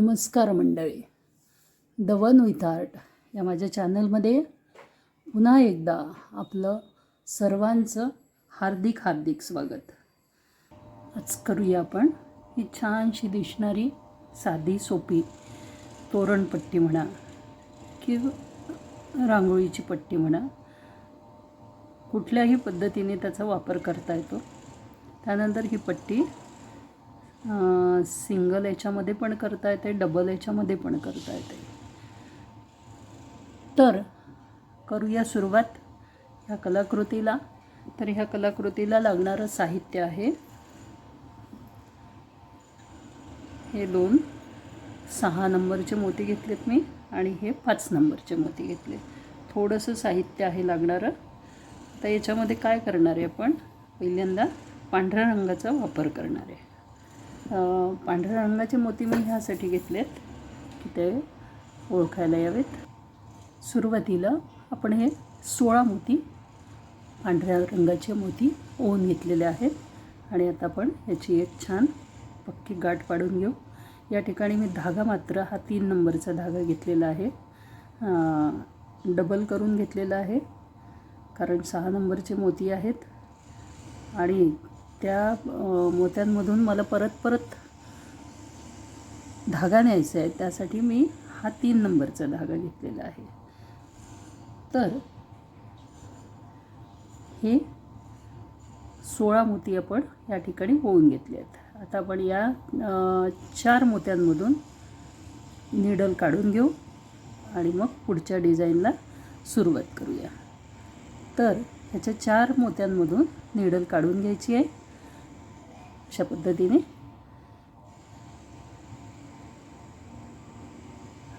नमस्कार मंडळी. The one with art या माझ्या चॅनलमध्ये पुन्हा एकदा आपलं सर्वांचं हार्दिक हार्दिक स्वागत. आज करूया आपण ही छानशी दिसणारी साधी सोपी तोरणपट्टी म्हणा किंवा रांगोळीची पट्टी म्हणा. कुठल्याही पद्धतीने त्याचा वापर करता येतो. त्यानंतर ही पट्टी सिंगल याच्यामध्ये पण करता येते डबल याच्यामध्ये पण करता येते. तर करूया सुरुवात ह्या कलाकृतीला. तर ह्या कलाकृतीला लागणारं साहित्य आहे. हे दोन सहा नंबरचे मोती घेतलेत मी आणि हे पाच नंबरचे मोती घेतले थोडंसं साहित्य आहे लागणारं. तर याच्यामध्ये काय करणार आहे आपण? पहिल्यांदा पांढऱ्या रंगाचा वापर करणार आहे. पांढऱ्या रंगाचे मोती मी ह्यासाठी घेतलेत की ते ओळखायला यावेत. सुरुवातीला आपण हे सोळा मोती पांढऱ्या रंगाचे मोती ओवून घेतलेले आहेत. आणि आता आपण याची एक छान पक्की गाठ पाडून घेऊ. या ठिकाणी मी धागा मात्र हा तीन नंबरचा धागा घेतलेला आहे. डबल करून घेतलेला आहे. कारण सहा नंबरचे मोती आहेत. आणि त्या मोत्यांमधून मला परत परत धागा न्यायचा आहे. त्यासाठी मी हा तीन नंबरचा धागा घेतलेला आहे. तर हे सोळा मोती आपण या ठिकाणी होऊन घेतले आहेत आता आपण या चार मोत्यांमधून निडल काढून घेऊ आणि मग पुढच्या डिझाईनला सुरुवात करूया. तर ह्याच्या चार मोत्यांमधून निडल काढून घ्यायची आहे. अशा पद्धतीने.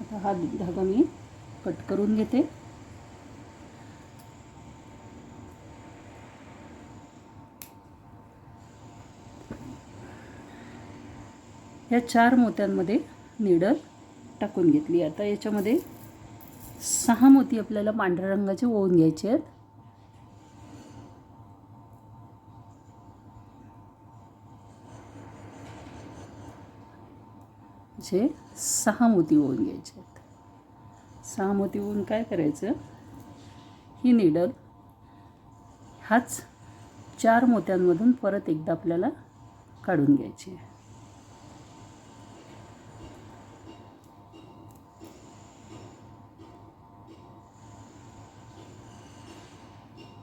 आता हा धागा मी कट करून घेते. या चार मोत्यांमध्ये निडल टाकून घेतली. आता याच्यामध्ये सहा मोती आपल्याला पांढऱ्या रंगाचे ओवून घ्यायचे आहेत. घ्यायचे सहा मोती ओवून घ्यायचे. आहेत सहा मोती ओवून काय करायचं? ही निडल ह्याच चार मोत्यांमधून परत एकदा आपल्याला काढून घ्यायची आहे.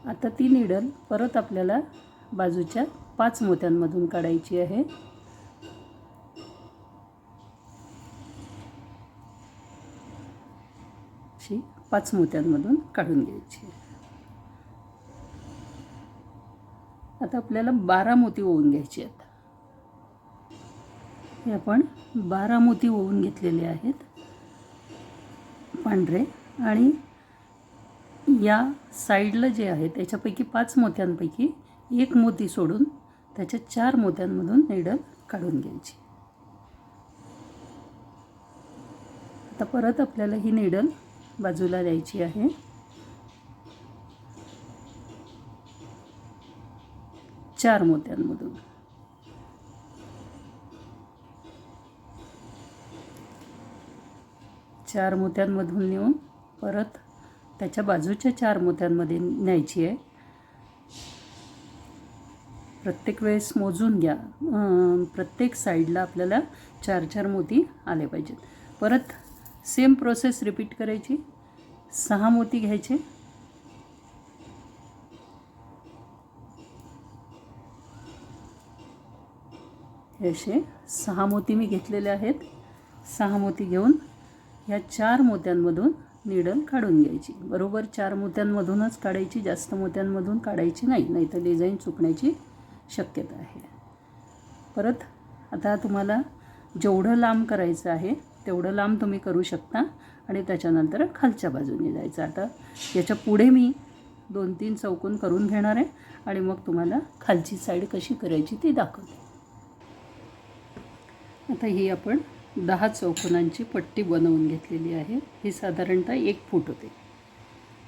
आता ती निडल परत आपल्याला बाजूच्या पाच मोत्यांमधून काढायची आहे. अशी पाच मोत्यांमधून काढून घ्यायची. आता आपल्याला बारा मोती ओवून घ्यायची आहेत. हे आपण बारा मोती ओवून घेतलेले आहेत. पांढरे आणि या साईडला जे आहे त्याच्यापैकी पाच मोत्यांपैकी एक मोती सोडून त्याच्या चार मोत्यांमधून निडल काढून घ्यायची. आता परत आपल्याला ही निडल बाजूला द्यायची आहे. चार मोत्यांमधून. चार मोत्यांमधून नेऊन परत त्याच्या बाजूच्या चार मोत्यांमध्ये न्यायची आहे. प्रत्येक वेळेस मोजून घ्या. प्रत्येक साईडला आपल्याला चार चार मोती आले पाहिजेत. परत सेम प्रोसेस रिपीट करायची. सहा मोती घ्यायचे. असे सहा मोती मी घेतलेले आहेत. सहा मोती घेऊन या चार मोत्यांमधून निडल काढून घ्यायची. बरोबर चार मोत्यांमधूनच काढायची जास्त मोत्यांमधून काढायची नाही नाही तर डिझाईन चुकण्याची शक्यता आहे. परत आता तुम्हाला जेवढं लांब करायचं आहे तेवढं लांब तुम्ही करू शकता आणि त्याच्यानंतर खालच्या बाजूने जायचं. आता याच्यापुढे मी दोन तीन चौकोन करून घेणार आहे आणि मग तुम्हाला खालची साईड कशी करायची ती दाखवते. आता ही आपण दहा चौकोनांची पट्टी बनवून घेतलेली आहे. ही साधारणतः एक फूट होते.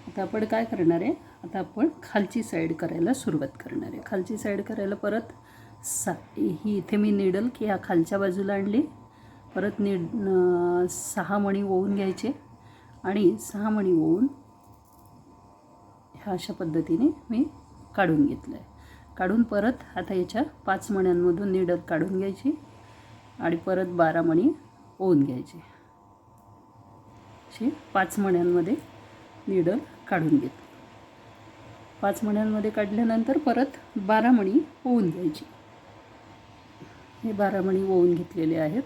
आता आपण काय करणार आहे? आता आपण खालची साईड करायला सुरुवात करणार आहे. खालची साईड करायला परत सा ही इथे मी निडल की ह्या खालच्या बाजूला आणली. परत नीड सहा मणी ओवून घ्यायचे आणि सहा मणी ओवून ह्या अशा पद्धतीने मी काढून घेतलं आहे काढून परत आता याच्या पाच मण्यांमधून निडल काढून घ्यायची आणि परत बारा मणी ओवून घ्यायचे. अशी पाच मण्यांमध्ये निडल काढून घेतली. पाच मण्यांमध्ये काढल्यानंतर परत बारा मणी ओवून घ्यायची. हे बारा मणी ओवून घेतलेले आहेत.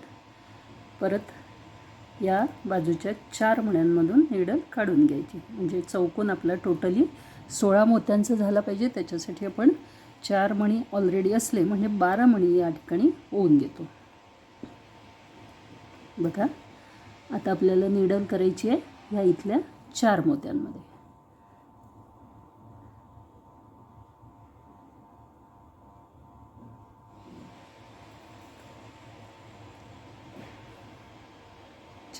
परत या बाजूच्या चार मुळ्यांमधून निडल काढून घ्यायची. म्हणजे चौकोन आपला टोटली सोळा मोत्यांचा झाला पाहिजे त्याच्यासाठी आपण चार मणी ऑलरेडी असले म्हणजे बारा मणी या ठिकाणी ओवून घेतो. बघा आता आपल्याला निडल करायची आहे ह्या इथल्या चार मोत्यांमध्ये.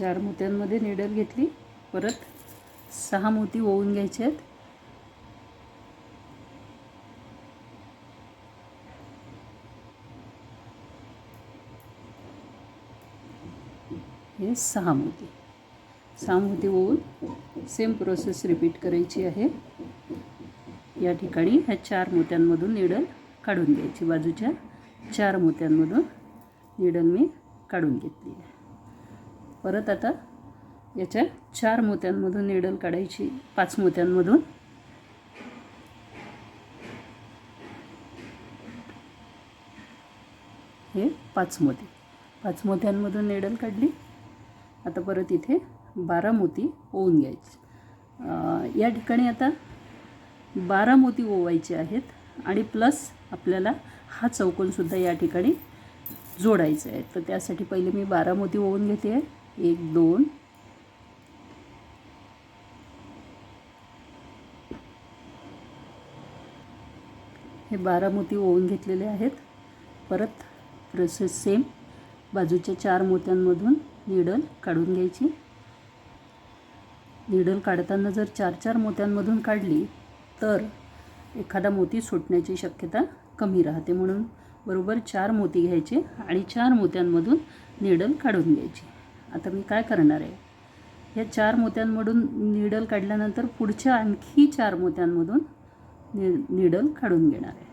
चार मोत्यांमध्ये निडल घेतली. परत सहा मोती ओवून घ्यायचे आहेत. हे सहा मोती. सहा मोती ओवून सेम प्रोसेस रिपीट करायची आहे. या ठिकाणी ह्या चार मोत्यांमधून निडल काढून घ्यायची. बाजूच्या चार मोत्यांमधून निडल मी काढून घेतली आहे. परत आता याच्या चार मोत्यांमधून निडल काढायची पाच मोत्यांमधून. हे पाच मोती. पाच मोत्यांमधून निडल काढली. आता परत इथे बारा मोती ओवून घ्यायची. या ठिकाणी आता बारा मोती ओवायचे आहेत आणि प्लस आपल्याला हा चौकोनसुद्धा या ठिकाणी जोडायचं आहे. तर त्यासाठी पहिले मी बारा मोती ओवून घेते. आहे एक दोन. हे बारा मोती ओवून घेतलेले आहेत. परत प्रोसेस सेम बाजूच्या चार मोत्यांमधून निडल काढून घ्यायची. निडल काढताना जर चार चार मोत्यांमधून काढली तर एखादा मोती सुटण्याची शक्यता कमी राहते म्हणून. बरोबर चार मोती घ्यायचे आणि चार मोत्यांमधून निडल काढून घ्यायची. आता मी काय करणार आहे? या चार मोत्यांमधून निडल काढल्यानंतर पुढच्या आणखी चार मोत्यांमधून नि निडल काढून घेणार आहे.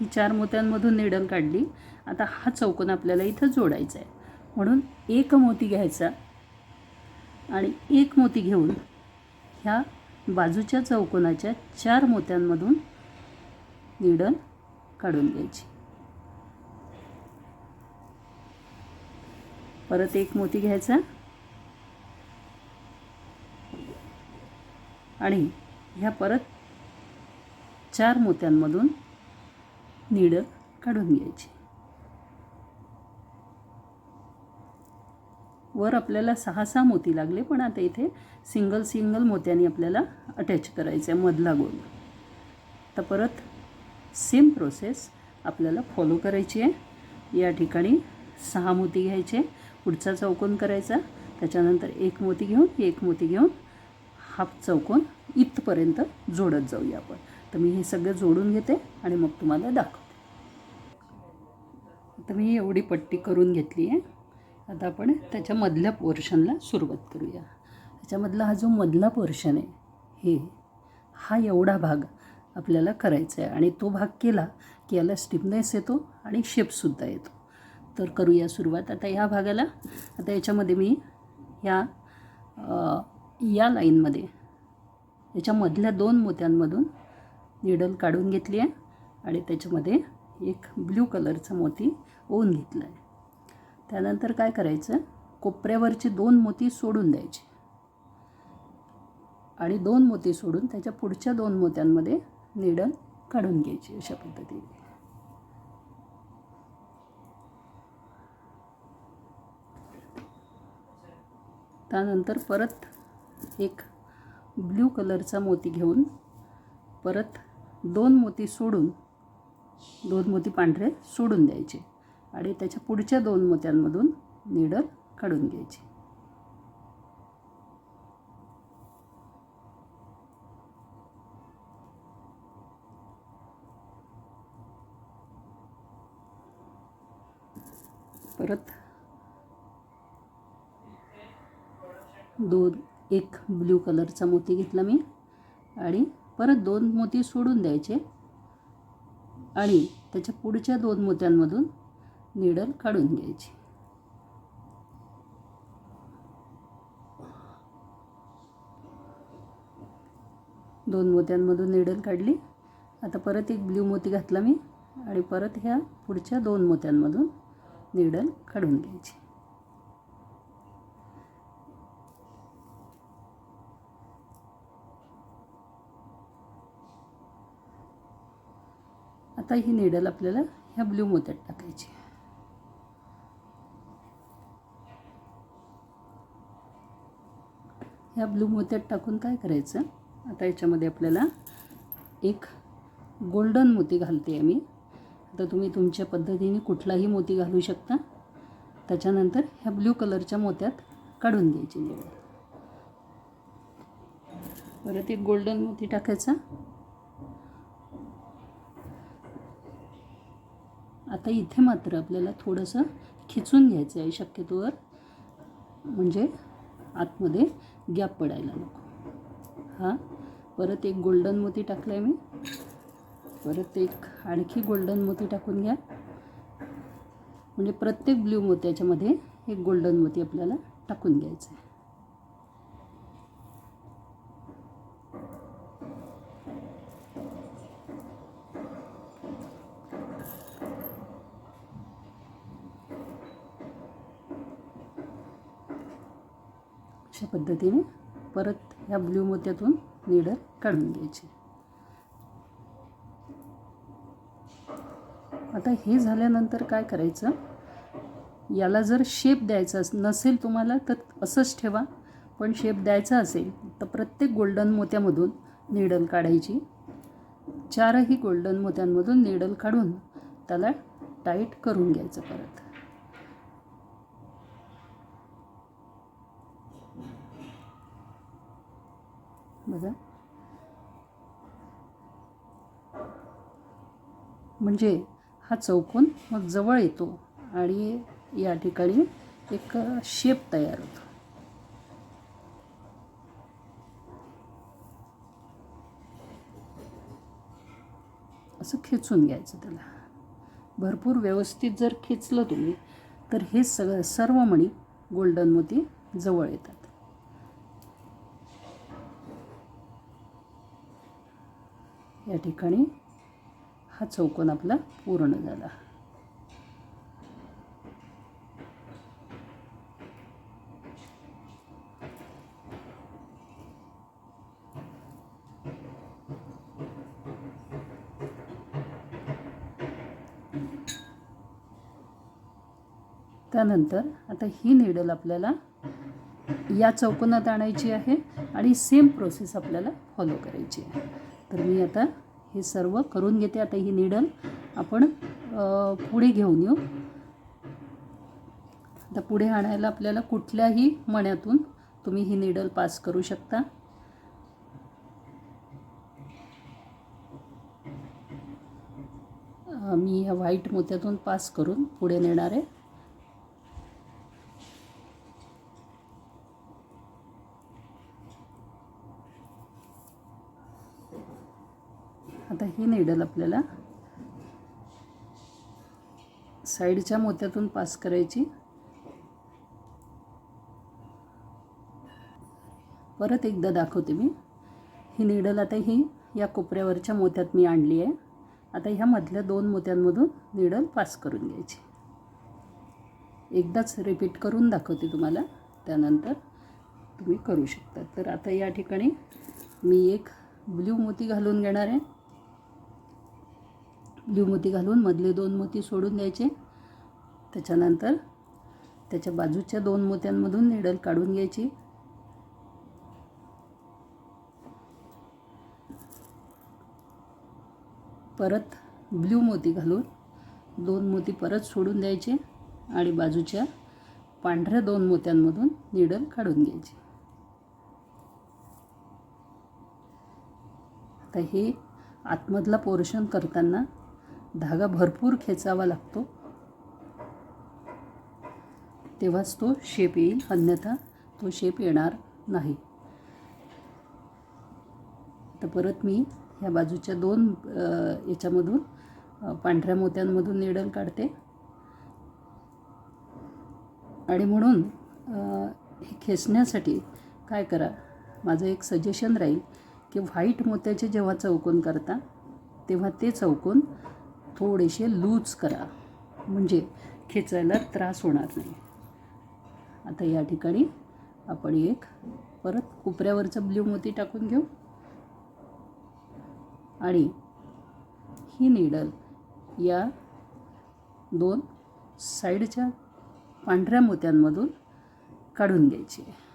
ही चार मोत्यांमधून निडल काढली. आता हा चौकोन आपल्याला इथं जोडायचा आहे. म्हणून एक मोती घ्यायचा आणि एक मोती घेऊन ह्या बाजूच्या चौकोनाच्या चार मोत्यांमधून निडल काढून घ्यायची. परत एक मोती घ्यायचा. आणि ह्या परत चार मोत्यांमधून निडल काढून घ्यायची. वर आपल्याला सहा सहा मोती लागले पण आता इथे सिंगल सिंगल मोत्यांनी आपल्याला अटॅच करायचं आहे मधला गोल. तर परत सेम प्रोसेस आपल्याला फॉलो करायची आहे. या ठिकाणी सहा मोती घ्यायचे. पुढचा चौकोन करायचा. त्याच्यानंतर एक मोती घेऊन एक मोती घेऊन हाफ चौकोन इथपर्यंत जोडत जाऊया आपण. तर मी हे सगळं जोडून घेते आणि मग तुम्हाला दाखवते. आता मी एवढी पट्टी करून घेतली आहे. आता आपण त्याच्या मधल्या पोर्शनला सुरुवात करूया. त्याच्यामधला हा जो मधला पोर्शन आहे हे हा एवढा भाग आपल्याला करायचा आहे. आणि तो भाग केला की याला स्टिफनेस येतो आणि शेपसुद्धा येतो. तर करूया सुरुवात. आता ह्या भागाला आता याच्यामध्ये मी ह्या या लाईनमध्ये याच्यामधल्या दोन मोत्यांमधून निडल काढून घेतली आहे आणि त्याच्यामध्ये एक ब्ल्यू कलरचा मोती ओवून घेतला आहे त्यानंतर काय करायचं? कोपऱ्यावरचे दोन मोती सोडून द्यायचे. आणि दोन मोती सोडून त्याच्या पुढच्या दोन मोत्यांमध्ये निडल काढून घ्यायची अशा पद्धतीने. त्यानंतर परत एक ब्ल्यू कलरचा मोती घेऊन परत दोन मोती सोडून दोन मोती पांढरे सोडून द्यायचे आणि त्याच्या पुढच्या दोन मोत्यांमधून निडल काढून घ्यायची. दोन एक ब्ल्यू कलरचा मोती घेतला मी आणि परत दोन मोती सोडून द्यायचे आणि त्याच्या पुढच्या दोन मोत्यांमधून निडल काढून घ्यायची. दोन मोत्यांमधून निडल काढली. आता परत एक ब्ल्यू मोती घातला मी आणि परत ह्या पुढच्या दोन मोत्यांमधून निडल काढून घ्यायची. आता ही निडल आपल्याला ह्या ब्ल्यू मोत्यात टाकायची. ह्या ब्लू मोत्यात टाकून काय करायचं? आता याच्यामध्ये आपल्याला एक गोल्डन मोती घालते आहे मी आता तुम्ही तुमच्या पद्धतीने कुठलाही मोती घालू शकता. त्याच्यानंतर ह्या ब्ल्यू कलरच्या मोत्यात काढून घ्यायची निवड परत एक गोल्डन मोती टाकायचा. आता इथे मात्र आपल्याला थोडंसं खिचून घ्यायचं आहे शक्यतोवर. म्हणजे आतमध्ये गॅप पडायला नको. हा? परत एक गोल्डन मोती टाकला आहे मी. परत एक आणखी गोल्डन मोती टाकून घ्या. म्हणजे प्रत्येक ब्ल्यू मोत्याच्यामध्ये एक गोल्डन मोती आपल्याला टाकून घ्यायचं आहे पद्धतीने परत ह्या ब्ल्यू मोत्यातून निडर काढून घ्यायची. आता हे झाल्यानंतर काय करायचं? याला जर शेप द्यायचा नसेल तुम्हाला तर असंच ठेवा. पण शेप द्यायचा असेल तर प्रत्येक गोल्डन मोत्यामधून निडल काढायची. चारही गोल्डन मोत्यांमधून निडल काढून त्याला टाईट करून घ्यायचं परत. बघा म्हणजे हा चौकोन मग जवळ येतो आणि या ठिकाणी एक शेप तयार होतो. असं खेचून घ्यायचं त्याला. भरपूर व्यवस्थित जर खेचलं तुम्ही तर हे सगळं सर्व मणी गोल्डन मोती जवळ येतात. या ठिकाणी हा चौकोन आपला पूर्ण झाला. त्यानंतर आता ही निडल आपल्याला या चौकोनात आणायची आहे आणि सेम प्रोसेस आपल्याला फॉलो करायची आहे. तर मी आता हे सर्व करून घेते. आता ही निडल आपण पुढे घेऊन येऊ. आता पुढे आणायला आपल्याला कुठल्याही मण्यातून तुम्ही ही निडल पास करू शकता. मी ह्या व्हाईट मोत्यातून पास करून पुढे नेणार आहे. आता ही निडल आपल्याला साईडच्या मोत्यातून पास करायची. परत एकदा दाखवते मी. ही निडल आता ही या कोपऱ्यावरच्या मोत्यात मी आणली आहे. आता ह्या मधल्या दोन मोत्यांमधून निडल पास करून घ्यायची. एकदाच रिपीट करून दाखवते तुम्हाला. त्यानंतर तुम्ही करू शकता. तर आता या ठिकाणी मी एक ब्ल्यू मोती घालून घेणार आहे. ब्ल्यू मोती घालून मधले दोन मोती सोडून द्यायचे. त्याच्यानंतर त्याच्या बाजूच्या दोन मोत्यांमधून निडल काढून घ्यायची. परत ब्ल्यू मोती घालून दोन मोती परत सोडून द्यायचे आणि बाजूच्या पांढऱ्या दोन मोत्यांमधून निडल काढून घ्यायची. आता हे आतमधला पोर्शन करताना धागा भरपूर खेचावा लागतो. तेव्हाच तो शेप येईल. अन्यथा तो शेप येणार नाही. तर परत मी ह्या बाजूच्या दोन याच्यामधून पांढऱ्या मोत्यांमधून निडल काढते. आणि म्हणून हे खेचण्यासाठी काय करा? माझं एक सजेशन राहील की व्हाईट मोत्याचे जेव्हा चौकोन करता तेव्हा ते चौकोन थोडेसे लूज करा. म्हणजे खेचायला त्रास होणार नाही. आता या ठिकाणी आपण एक परत कोपऱ्यावरचं ब्ल्यू मोती टाकून घेऊ. आणि ही निडल या दोन साईडच्या पांढऱ्या मोत्यांमधून काढून घ्यायची आहे.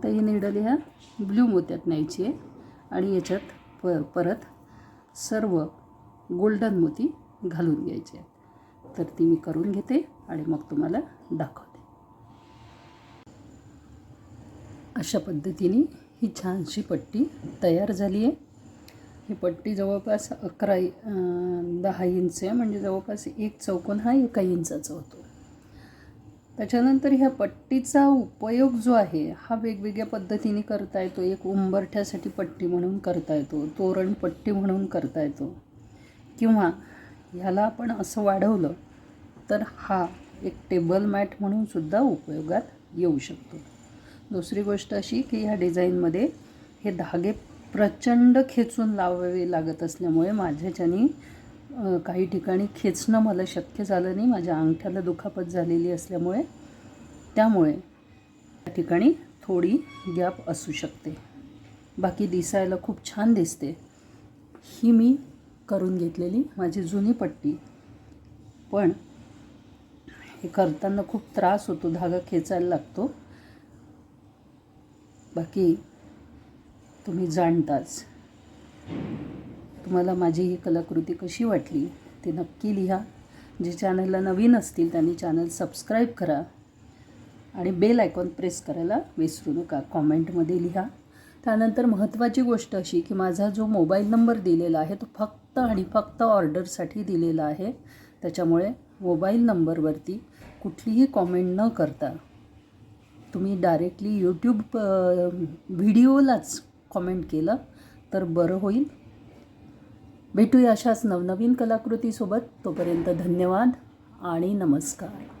आता ही निडल ह्या ब्ल्यू मोत्यात न्यायची आहे. आणि याच्यात प परत सर्व गोल्डन मोती घालून घ्यायचे आहेत. तर ती मी करून घेते आणि मग तुम्हाला दाखवते. अशा पद्धतीने ही छानशी पट्टी तयार झाली आहे. ही पट्टी जवळपास अकरा दहा इंच आहे. म्हणजे जवळपास एक चौकोन हा एका इंचाचा होतो. त्याच्यानंतर ह्या पट्टीचा उपयोग जो आहे हा वेगवेगळ्या पद्धतीने करता येतो. एक उंबरठ्यासाठी पट्टी म्हणून करता येतो तोरण पट्टी म्हणून करता येतो. किंवा ह्याला आपण असं वाढवलं तर हा एक टेबल मॅट म्हणून सुद्धा उपयोगात येऊ शकतो. दुसरी गोष्ट अशी की ह्या डिझाईनमध्ये हे धागे प्रचंड खेचून लावावे लागत असल्यामुळे माझ्याच्यानी काही ठिकाणी खेचणं मला शक्य झालं नाही. माझ्या अंगठ्याला दुखापत झालेली असल्यामुळे. त्यामुळे त्या ठिकाणी थोडी गॅप असू शकते. बाकी दिसायला खूप छान दिसते. ही मी करून घेतलेली माझी जुनी पट्टी. पण हे करताना खूप त्रास होतो धागा खेचायला लागतो. बाकी तुम्ही जाणताच. तुम्हाला माझी ही कलाकृती कशी वाटली ते नक्की लिहा. जे चॅनलला नवीन असतील त्यांनी चॅनल सबस्क्राईब करा आणि बेल आयकॉन प्रेस करायला विसरू नका. कॉमेंटमध्ये लिहा. त्यानंतर महत्त्वाची गोष्ट अशी की माझा जो मोबाईल नंबर दिलेला आहे तो फक्त आणि फक्त ऑर्डरसाठी दिलेला आहे. त्याच्यामुळे मोबाईल नंबरवरती कुठलीही कॉमेंट न करता तुम्ही डायरेक्टली यूट्यूब व्हिडिओलाच कॉमेंट केलं तर बरं होईल. भेटूया अशाच नवनवीन कलाकृतीसोबत. तोपर्यंत धन्यवाद आणि नमस्कार.